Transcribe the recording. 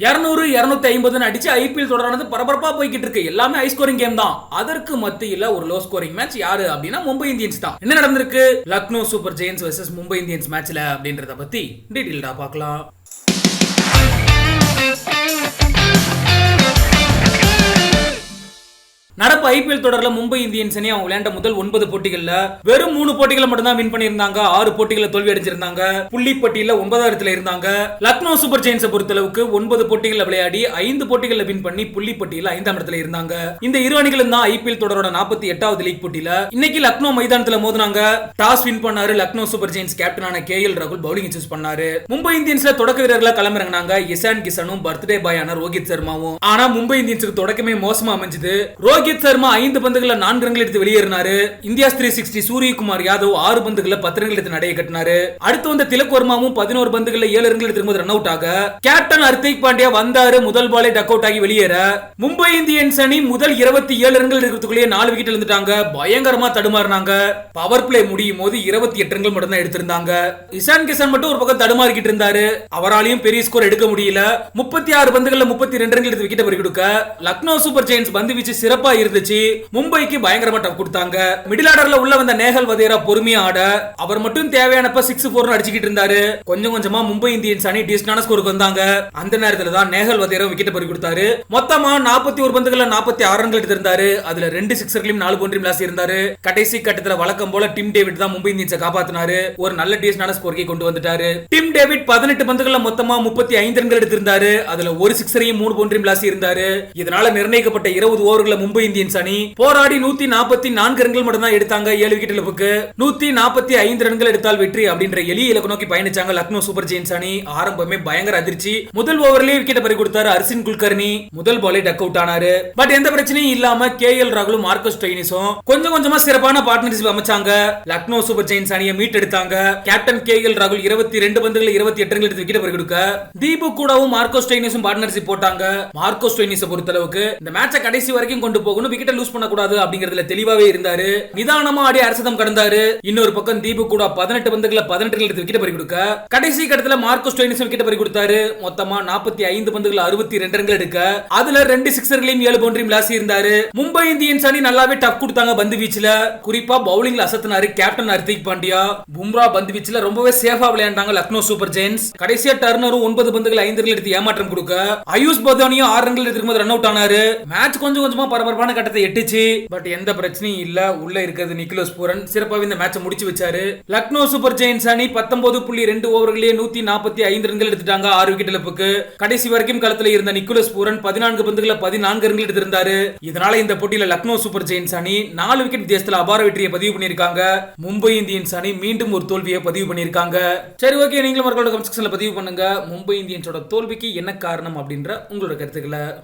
இரநூறு இரநூத்தி ஐம்பதுன்னு அடிச்சு ஐபிஎல் தொடரானது பரபரப்பா போய்கிட்டு இருக்கு. எல்லாமே ஹை ஸ்கோரிங் கேம் தான். அதற்கு மத்தியில் ஒரு லோ ஸ்கோரிங் மேட்ச் யாரு அப்படின்னா மும்பை இந்தியன்ஸ் தான். என்ன நடந்திருக்கு? Lucknow super giants versus Mumbai Indians மேட்ச்ல அப்படின்றத பத்தி டீடைல்டா பார்க்கலாம். நடப்பு ஐபிஎல் தொடர்ல மும்பை இந்தியன்ஸ் அணி அவங்க விளையாண்ட முதல் ஒன்பது போட்டிகள்ல வெறும் மூணு போட்டிகளை மட்டும்தான் வின் பண்ணியிருந்தாங்க. ஆறு போட்டிகளை தோல்வி அடைஞ்சிருந்தாங்க. புள்ளிப்பட்டியல ஒன்பதாயிரத்துல இருந்தாங்க. லக்னோ சூப்பர் ஜெயின்ஸை பொறுத்தளவுக்கு ஒன்பது போட்டிகளை விளையாடி ஐந்து போட்டிகளை வின் பண்ணி புள்ளிப்பட்டியல ஐந்தாம் இடத்துல இருந்தாங்க. இந்த இரு அணிகளும் தான் ஐபிஎல் தொடரோட நாற்பத்தி எட்டாவது லீக் போட்டியில இன்னைக்கு லக்னோ மைதானத்துல மோதினாங்க. டாஸ் வின் பண்ணாரு லக்னோ சூப்பர் ஜெயின்ஸ் கேப்டனான கே எல் ராகுல். பவுலிங் சூஸ் பண்ணாரு. மும்பை இந்தியன்ஸ்ல தொடக்க வீரர்களா களமிறங்கினாங்க இசான் கிஷனும் பர்த்டே பாயான ரோஹித் சர்மாவும். ஆனா மும்பை இந்தியன்ஸுக்கு தொடக்கமே மோசமா அமைஞ்சது. ரோஹித் சர்மா ஐந்து பந்துகளில் நான்கு ரன்கள் எடுத்து வெளியேறினாரு. India three sixty Suryakumar Yadav ஆறு பந்துகளில் பத்து ரன்கள் எடுத்து நடைய கட்டினாரு. அடுத்து வந்த திலக் வர்மாவும் பதினோரு பந்துகளில் ஏழு ரன்கள் எடுத்து ரன் அவுட் ஆக. கேப்டன் ஹர்திக் பாண்டியா வந்தாரு முதல் பாலை டக் அவுட் ஆகி வெளியேற. மும்பை இந்தியன்ஸ் அணி முதல் இருபத்தி ஏழு ரன்கள் எடுக்கிறதுக்குள்ளேயே நாலு விக்கெட் எழுந்துட்டாங்க பயங்கரமா தடுமாறினாங்க. பவர் பிளே முடியும் போது இருபத்தி எட்டு ரன்கள் மட்டும் தான் எடுத்திருந்தாங்க. இசான் கிஷன் மட்டும் ஒரு பக்கம் தடுமாறிக்கிட்டு இருந்தாரு. அவராலையும் பெரிய ஸ்கோர் எடுக்க முடியல. முப்பத்தி ஆறு பந்துகளில் முப்பத்தி ரெண்டு ரன்கள் எடுத்து விக்கெட் பறி கொடுக்க. லக்னோ சூப்பர் ஜெயின்ஸ் பந்து வீச்சு சிறப்பாக இருந்துச்சு. மும்பைக்கு பயங்கரமா டப் கொடுத்தாங்க. மிடில் ஆர்டர்ல உள்ள வந்த நேகல் வதேரா பொறுமையா ஆட அவர் மட்டும் தேவையானப்ப சிக்ஸ் போர் அடிச்சுக்கிட்டு இருந்தாரு. கொஞ்சம் கொஞ்சமா மும்பை இந்தியன்ஸ் அணி டீசனான ஸ்கோருக்கு வந்தாங்க. அந்த நேரத்துல தான் நேகல் வதேரா விக்கெட் பறி கொடுத்தாரு. மொத்தமா நாற்பத்தி ஒரு பந்துகள்ல நாற்பத்தி ஆறு ரன்கள் எடுத்திருந்தாரு. அதுல ரெண்டு சிக்ஸர்களையும் நாலு பவுண்டரியும் லாஸ் இருந்தாரு. கடைசி கட்டத்துல வழக்கம் போல டிம் டேவிட் தான் மும்பை இந்தியன்ஸை காப்பாத்தினாரு. ஒரு நல்ல டீசனான ஸ்கோருக்கு கொண்டு வந்துட்டாரு. டிம் டேவிட் பதினெட்டு பந்துகள்ல மொத்தமா முப்பத்தி ஐந்து ரன்கள் எடுத்திருந்தாரு. அதுல ஒரு சிக்ஸரையும் மூணு பவுண்டரியும் லாஸ் இருந்தாரு. இதனால நிர்ணயிக்கப்பட்ட இருபது ஓவர்களை மும்பை இந்தியன்ஸ் அணி போராடி நூத்தி நாற்பத்தி நான்கு ரன்கள் மட்டும் தான் எடுத்தாங்க ஏழு விக்கெட் இழப்புக்கு. நூத்தி நாற்பத்தி ஐந்து ரன்கள் எடுத்தால் வெற்றி அப்படின்ற எளிய இலக்கு நோக்கி பயணிச்சாங்க லக்னோ சூப்பர் ஜெயின்ஸ் அணி. ஆரம்பமே பயங்கர அதிர்ச்சி. முதல் ஓவர்லயே விக்கெட் பறி கொடுத்தாரு அர்சின் குல்கர்னி முதல் பாலே டக் அவுட் ஆனாரு. பட் எந்த பிரச்சனையும் இல்லாம கே எல் ராகுலும் மார்க்கஸ் டெய்னிஸும் கொஞ்சம் கொஞ்சமா சிறப்பான பார்ட்னர்ஷிப் அமைச்சாங்க. லக்னோ சூப்பர் ஜெயின்ஸ் அணியை மீட் எடுத்தாங்க கேப்டன் கே எல் ராகுல் இருபத்தி ரெண்டு பந்துகள் இருபத்தி எட்டு ரன்கள் எடுத்து விக்கெட் பறி கொடுக்க தீபு கூடவும் மார்க்கோஸ் டொயினிஸும் பார்ட்னர்ஷிப் போட்டாங்க. மார்க்கோஸ் பொறுத்த பொறுத்தளவுக்கு இந்த மேட்சை கடைசி வரைக்கும் கொண்டு போகணும் விக்கெட்டை லூஸ் பண்ணக்கூடாது அப்படிங்கறதுல தெளிவாவே இருந்தாரு. நிதானமா ஆடி அரசதம் கடந்தாரு. இன்னொரு பக்கம் தீபு கூட பதினெட்டு பந்துகளை பதினெட்டு எடுத்து விக்கெட் பறி கொடுக்க. கடைசி கட்டத்துல மார்க்கோ ஸ்டோயினிஸ் விக்கெட் பறி கொடுத்தாரு. மொத்தமா நாற்பத்தி ஐந்து பந்துகள் அறுபத்தி ரெண்டு ரன்கள் எடுக்க. அதுல ரெண்டு சிக்ஸர்களையும் ஏழு பவுண்டரியும் லாசி இருந்தாரு. மும்பை இந்தியன்ஸ் அணி நல்லாவே டப் கொடுத்தாங்க பந்து வீச்சுல. குறிப்பா பவுலிங்ல அசத்தினாரு கேப்டன் ஹர்திக் பாண்டியா. பும்ரா பந்து வீச்சுல ரொம்பவே சேஃபா விளையாண்டாங்க லக்னோ சூப்பர் ஜெயின்ஸ் கடைசியா டர்னரும் ஒன்பது பந்துகள் ஐந்து ரன்கள் எடுத்து ஏமாற்றம் கொடுக்க. ஆயுஷ் பதானியும் ஆறு ரன்கள் எடுத்துக்கும் ரன் அவுட் ஆனாரு. மேட்ச் கொஞ்சம் கொஞ்சமா பரபரப்பான கட்டத்தை எட்டுச்சு. பட் எந்த பிரச்சனையும் இல்ல. உள்ள இருக்கிறது நிக்கலோஸ் பூரன். சிறப்பாக இந்த மேட்சை முடிச்சு வச்சாரு. லக்னோ சூப்பர் ஜெயின்ஸ் அணி பத்தொன்பது புள்ளி ரெண்டு ஓவர்களே நூத்தி நாற்பத்தி ஐந்து ரன்கள் எடுத்துட்டாங்க ஆறு விக்கெட் இழப்புக்கு. கடைசி வரைக்கும் களத்தில் இருந்த நிக்கோலஸ் பூரன் பதினான்கு பந்துகளை பதினான்கு ரன்கள் எடுத்திருந்தாரு. இதனால இந்த போட்டியில லக்னோ சூப்பர் ஜெயின்ஸ் அணி நாலு விக்கெட் வித்தியாசத்தில் அபார வெற்றியை பதிவு பண்ணியிருக்காங்க. மும்பை இந்தியன்ஸ் அணி மீண்டும் ஒரு தோல்வியை பதிவு பண்ணியிருக்காங்க. சரி ஓகே நீங்களும் மக்களோட கமெண்ட் செக்ஷன்ல பதிவு பண்ணுங்க. மும்பை இந்தியன்ஸோட தோல்விக்கு என்ன காரணம் அப்படின்ற உங்களோட கருத்துக்களை